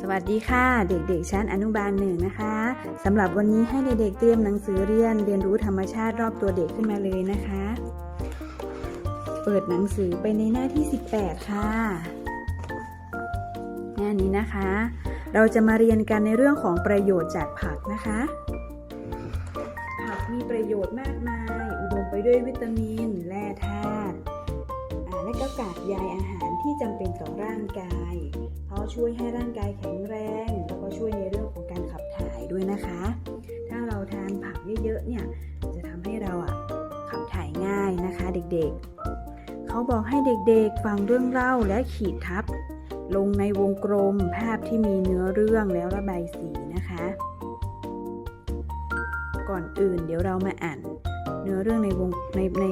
สวัสดีค่ะ เด็กๆชั้นอนุบาลหนึ่งนะคะสำหรับวันนี้ให้เด็กๆเตรียมหนังสือเรียนเรียนรู้ธรรมชาติรอบตัวเด็กขึ้นมาเลยนะคะ เปิดหนังสือไปในหน้าที่ 18 ค่ะ หน้านี้นะคะ เราจะมาเรียนกันในเรื่องของประโยชน์จากผักนะคะ ผักมีประโยชน์มากมาย อุดมไปด้วยวิตามิน แร่ธาตุ และก็กากใยอาหารที่จำเป็นต่อร่างกาย เพราะช่วยให้ร่างกายแข็งแรง แล้วก็ช่วยในเรื่องของการขับถ่ายด้วยนะคะ ถ้าเราทานผักเยอะๆเนี่ยจะทำให้เราอะขับถ่ายง่ายนะคะเด็กๆ เขาบอกให้เด็กๆฟังเรื่องเล่าและขีดทับ ลงในวงกลมภาพที่มีเนื้อเรื่องแล้วระบายสีนะคะ ก่อนอื่นเดี๋ยวเรามาอ่านเนื้อเรื่องในวงในใน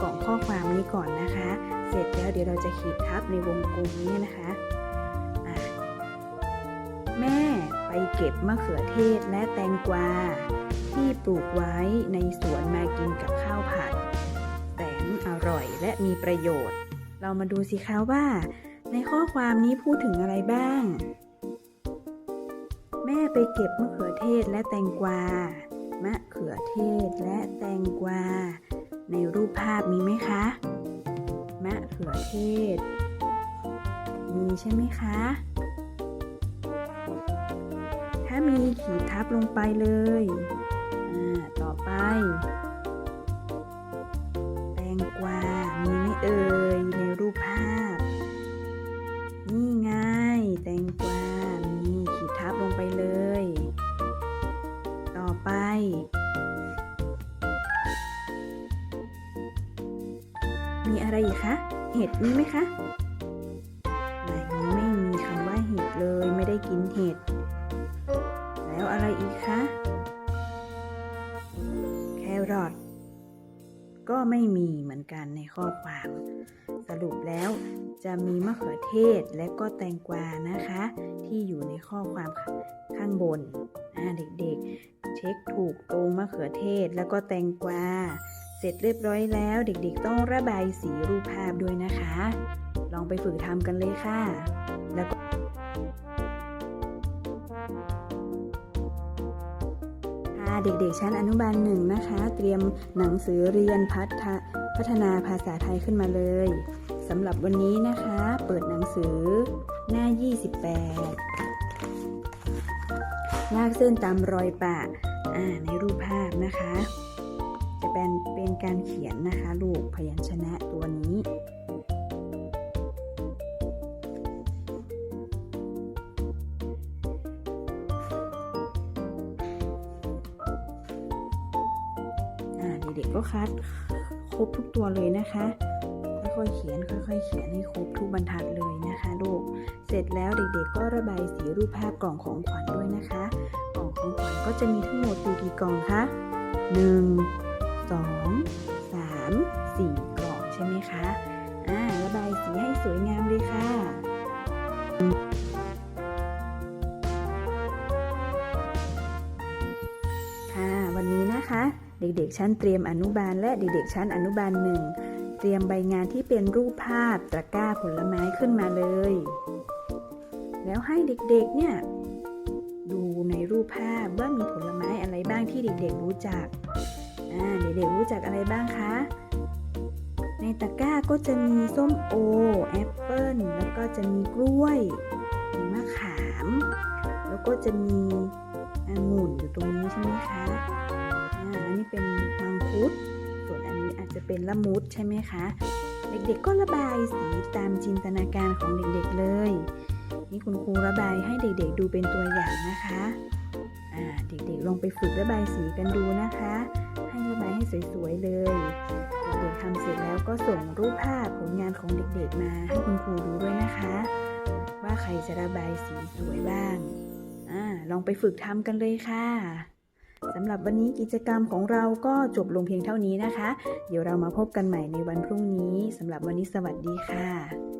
กล่องข้อความนี้ก่อนนะคะ เสร็จแล้วเดี๋ยวเราจะขีดทับในวงกลมนี้นะคะแม่ไปเก็บมะเขือเทศและแตงกวา ที่ปลูกไว้ในสวนมากินกับข้าวผัดแสนอร่อยและมีประโยชน์ เรามาดูสิคะว่า ในข้อความนี้พูดถึงอะไรบ้าง แม่ไปเก็บมะเขือเทศและแตงกวา มะเขือเทศและแตงกวา ในรูปภาพมีไหมคะ มะเขือเทศ มีใช่ไหมคะ ถ้ามีขีดทับลงไปเลย อ่า ต่อไป อะไรอีกคะ เห็ดมีไหมคะไหนไม่มีคำว่าเห็ดเลยไม่ได้กินเห็ด แล้วอะไรอีกคะ แครอทก็ไม่มีเหมือนกันในข้อความ สรุปแล้วจะมีมะเขือเทศและก็แตงกวานะคะ ที่อยู่ในข้อความข้างบนอ่าเด็กๆ เช็คถูกตรงมะเขือเทศแล้วก็แตงกวา เสร็จเรียบร้อยแล้วเด็กๆต้องระบายสีรูปภาพด้วยนะคะ ลองไปฝึกทำกันเลยค่ะ แล้วก็เด็กๆชั้นอนุบาลหนึ่งนะคะ เตรียมหนังสือเรียนพัฒนาพัฒนาภาษาไทยขึ้นมาเลยสำหรับวันนี้นะคะ เปิดหนังสือหน้า 28 ลากเส้นตามรอยปะในรูปภาพนะคะ จะเป็นเป็นการเขียนนะคะลูกพยัญชนะตัวนี้ เด็กๆก็คัดครบทุกตัวเลยนะคะ ค่อยๆเขียนค่อยๆเขียนให้ครบทุกบรรทัดเลยนะคะลูก เสร็จแล้วเด็กๆก็ระบายสีรูปภาพกล่องของขวัญด้วยนะคะ กล่องของขวัญก็จะมีทั้งหมดกี่กล่องคะหนึ่ง สองสามสี่กล่องใช่ไหมคะ อ่า ระบายสีให้สวยงามเลยค่ะค่ะ วันนี้นะคะ เด็กๆ ชั้นเตรียมอนุบาลและเด็กๆ ชั้นอนุบาลหนึ่งเตรียมใบงานที่เป็นรูปภาพตะกร้าผลไม้ขึ้นมาเลย แล้วให้เด็กๆ เนี่ยดูในรูปภาพว่ามีผลไม้อะไรบ้างที่เด็กๆรู้จัก เด็กๆรู้จักอะไรบ้างคะ ในตะกร้าก็จะมีส้มโอ แอปเปิ้ล แล้วก็จะมีกล้วย มีมะขาม แล้วก็จะมีองุ่นอยู่ตรงนี้ใช่ไหมคะอ่าอันนี้เป็นมังคุด ส่วนอันนี้อาจจะเป็นละมุดใช่ไหมคะ เด็กๆก็ระบายสีตามจินตนาการของเด็กๆเลย นี่คุณครูระบายให้เด็กๆดูเป็นตัวอย่างนะคะ เด็กๆลองไปฝึกระบายสีกันดูนะคะ ให้ระบายให้สวยๆเลย เด็กๆทำเสร็จแล้วก็ส่งรูปภาพผลงานของเด็กๆมาให้คุณครูดูด้วยนะคะ ว่าใครจะระบายสีสวยบ้างอลองไปฝึกทำกันเลยค่ะสำหรับวันนี้กิจกรรมของเราก็จบลงเพียงเท่านี้นะคะ เดี๋ยวเรามาพบกันใหม่ในวันพรุ่งนี้สำหรับวันนี้สวัสดีค่ะ